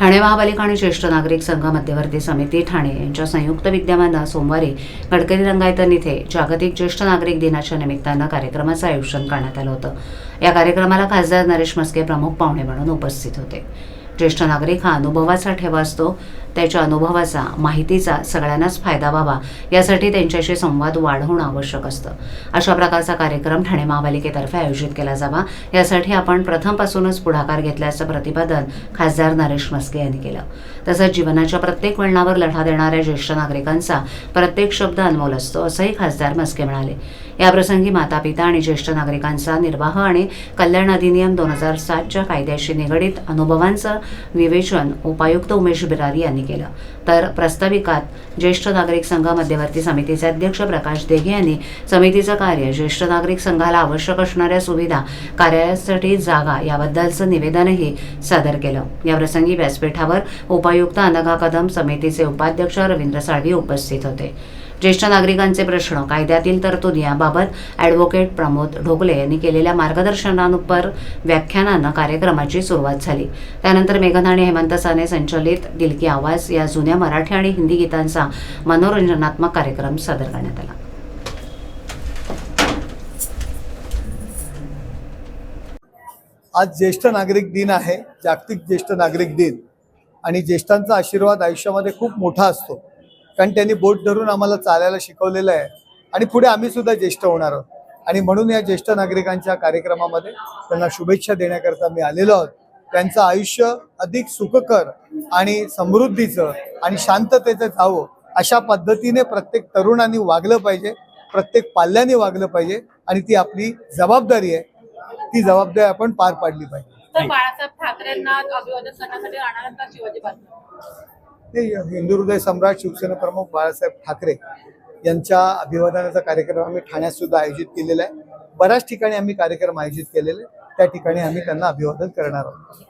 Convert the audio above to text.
ठाणे महापालिका आणि ज्येष्ठ नागरिक संघ मध्यवर्ती समिती ठाणे यांच्या संयुक्त विद्यमानं सोमवारी गडकरी रंगायतन इथे जागतिक ज्येष्ठ नागरिक दिनाच्या निमित्तानं कार्यक्रमाचं आयोजन करण्यात आलं होतं. या कार्यक्रमाला खासदार नरेश मस्के प्रमुख पाहुणे म्हणून उपस्थित होते. ज्येष्ठ नागरिक हा अनुभवाचा ठेवा असतो. त्याच्या अनुभवाचा माहितीचा सगळ्यांनाच फायदा व्हावा. यासाठी त्यांच्याशी संवाद वाढवणं आवश्यक असतं. अशा प्रकारचा कार्यक्रम ठाणे महापालिकेतर्फे आयोजित केला जावा. यासाठी आपण प्रथमपासूनच पुढाकार घेतल्याचं प्रतिपादन खासदार नरेश मस्के यांनी केलं. तसंच जीवनाच्या प्रत्येक वळणावर लढा देणाऱ्या ज्येष्ठ नागरिकांचा प्रत्येक शब्द अनमोल असतो असंही खासदार मस्के म्हणाले. याप्रसंगी माता पिता आणि ज्येष्ठ नागरिकांचा निर्वाह आणि कल्याण अधिनियम दोन हजार सातच्या कायद्याशी निगडीत अनुभवांचं विवेचन उपायुक्त उमेश बिरारी यांनी केलं. तर प्रस्ताविकात ज्येष्ठ नागरिक संघ मध्यवर्ती समितीचे अध्यक्ष प्रकाश देगे यांनी समितीचं कार्य ज्येष्ठ नागरिक संघाला आवश्यक असणाऱ्या सुविधा कार्यासाठी जागा याबद्दलचं निवेदनही सादर केलं. याप्रसंगी व्यासपीठावर उपायुक्त अनघा कदम समितीचे उपाध्यक्ष रवींद्र साळवी उपस्थित होते. ज्येष्ठ नागरिकांचे प्रश्न कायद्यातील तरतुदी याबाबत ॲडव्होकेट प्रमोद ढोकले यांनी केलेल्या मार्गदर्शनानुपर व्याख्यानानं कार्यक्रमाची सुरुवात झाली. त्यानंतर मेघना आणि हेमंत साने संचलित दिल की आवाज या जुन्या मराठी आणि हिंदी गीतांचा मनोरंजनात्मक कार्यक्रम सादर करण्यात आला. आज ज्येष्ठ नागरिक दिन आहे जागतिक ज्येष्ठ नागरिक दिन. आणि ज्येष्ठांचा आशीर्वाद आयुष्यामध्ये खूप मोठा असतो. कारण त्यांनी बोट धरून आम्हाला चालायला शिकवलेलं आहे. आणि पुढे आम्ही सुद्धा ज्येष्ठ होणार आहोत. आणि म्हणून या ज्येष्ठ नागरिकांच्या कार्यक्रमामध्ये त्यांना शुभेच्छा देण्याकरता मी आलेलो आहोत. त्यांचं आयुष्य अधिक सुखकर आणि समृद्धीचं आणि शांततेचं जावं अशा पद्धतीने प्रत्येक तरुणांनी वागलं पाहिजे प्रत्येक पाल्याने वागलं पाहिजे आणि ती आपली जबाबदारी आहे. ती जबाबदारी आपण पार पाडली पाहिजे. बाळासाहेब ठाकरेंना अभिवादन करण्यासाठी राहणार शिवाजी ते हिंदू हृदय सम्राट शिवसेना प्रमुख बाळासाहेब ठाकरे यांच्या अभिवादनाचा कार्यक्रम आम्ही ठाण्यात सुद्धा आयोजित केलेला आहे. बऱ्याच ठिकाणी आम्ही कार्यक्रम आयोजित केलेले त्या ठिकाणी आम्ही त्यांना अभिवादन करणार आहोत.